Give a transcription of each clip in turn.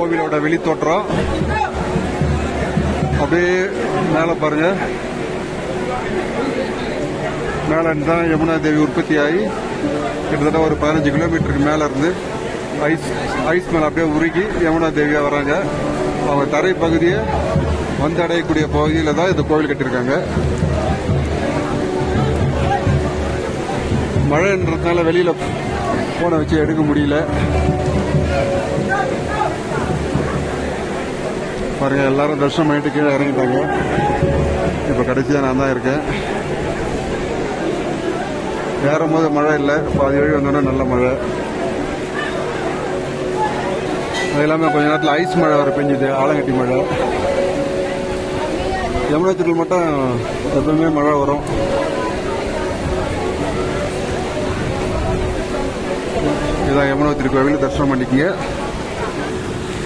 கோவிலோட வெளித்தோற்றம். அப்படியே மேலே பாருங்க. மேலே தான் யமுனா தேவி உற்பத்தி ஆகி கிட்டத்தட்ட ஒரு பதினஞ்சு கிலோமீட்டருக்கு மேலே இருந்து ஐஸ் ஐஸ் மேலே அப்படியே உருகி யமுனா தேவியாக வராங்க. அவங்க தரை பகுதியை வந்தடையக்கூடிய பகுதியில் தான் இந்த கோவில் கட்டியிருக்காங்க. மழைன்றதுனால வெளியில் போனை வச்சு எடுக்க முடியல. பாருங்க எல்லாரும் தர்ஷனம் பண்ணிட்டு கீழே இறங்கிட்டாங்க. இப்போ கடைசியாக நான் தான் இருக்கேன். ஏறும் போது மழை இல்லை. பாதி வழி வந்தோடனே நல்ல மழை. அது இல்லாமல் கொஞ்ச நேரத்தில் ஐஸ் மழை வர பெஞ்சுது ஆலங்கட்டி மழை. யமுனா மட்டும் எப்பவுமே மழை வரும். இதான் யமுனா திருக்கோவில் தரிசனம் பண்ணிக்கங்க.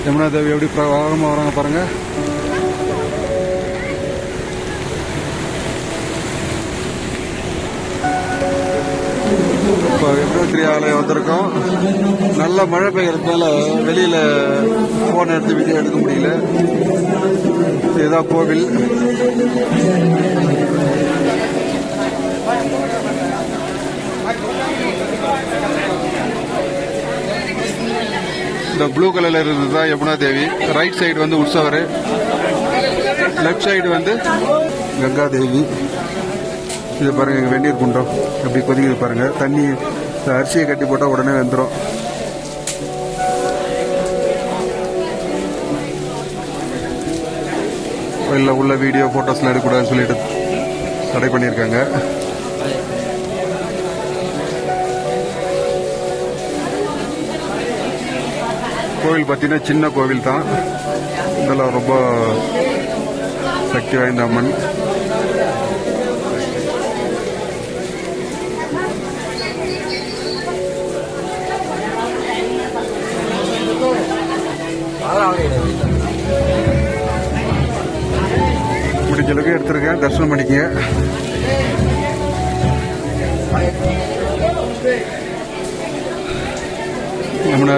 யமுனா தேவி எப்படி பிரகாரமாக வராங்க பாருங்க. இப்போ யமுனோத்திரி ஆலயம் வந்திருக்கோம். நல்ல மழை பெய்யறதுனால வெளியில போன் எடுத்து வீடியோ எடுக்க முடியல. இதுதான் கோவில். இந்த ப்ளூ கலர்ல இருந்தது தான் யமுனா தேவி? ரைட் சைடு வந்து உற்சவர். லெஃப்ட் சைடு வந்து கங்கா தேவி. இது பாருங்க இங்க வெந்நீர் குண்டம். அப்படி கொதிக்குது பாருங்க. தண்ணி இந்த அரிசியை கட்டி போட்டால் உடனே வெந்துடும் இல்லை உள்ள வீடியோ ஃபோட்டோஸ்லாம் எடுக்கக்கூடாதுன்னு சொல்லிட்டு தடை பண்ணியிருக்காங்க. கோவில் பார்த்தீங்கன்னா சின்ன கோவில் தான். இதெல்லாம் ரொம்ப சக்தி வாய்ந்த அம்மன். முடிஞ்ச அளவுக்கு எடுத்திருக்கேன். தரிசனம் பண்ணிக்கங்க.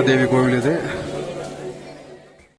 தேவி கோவில் இது.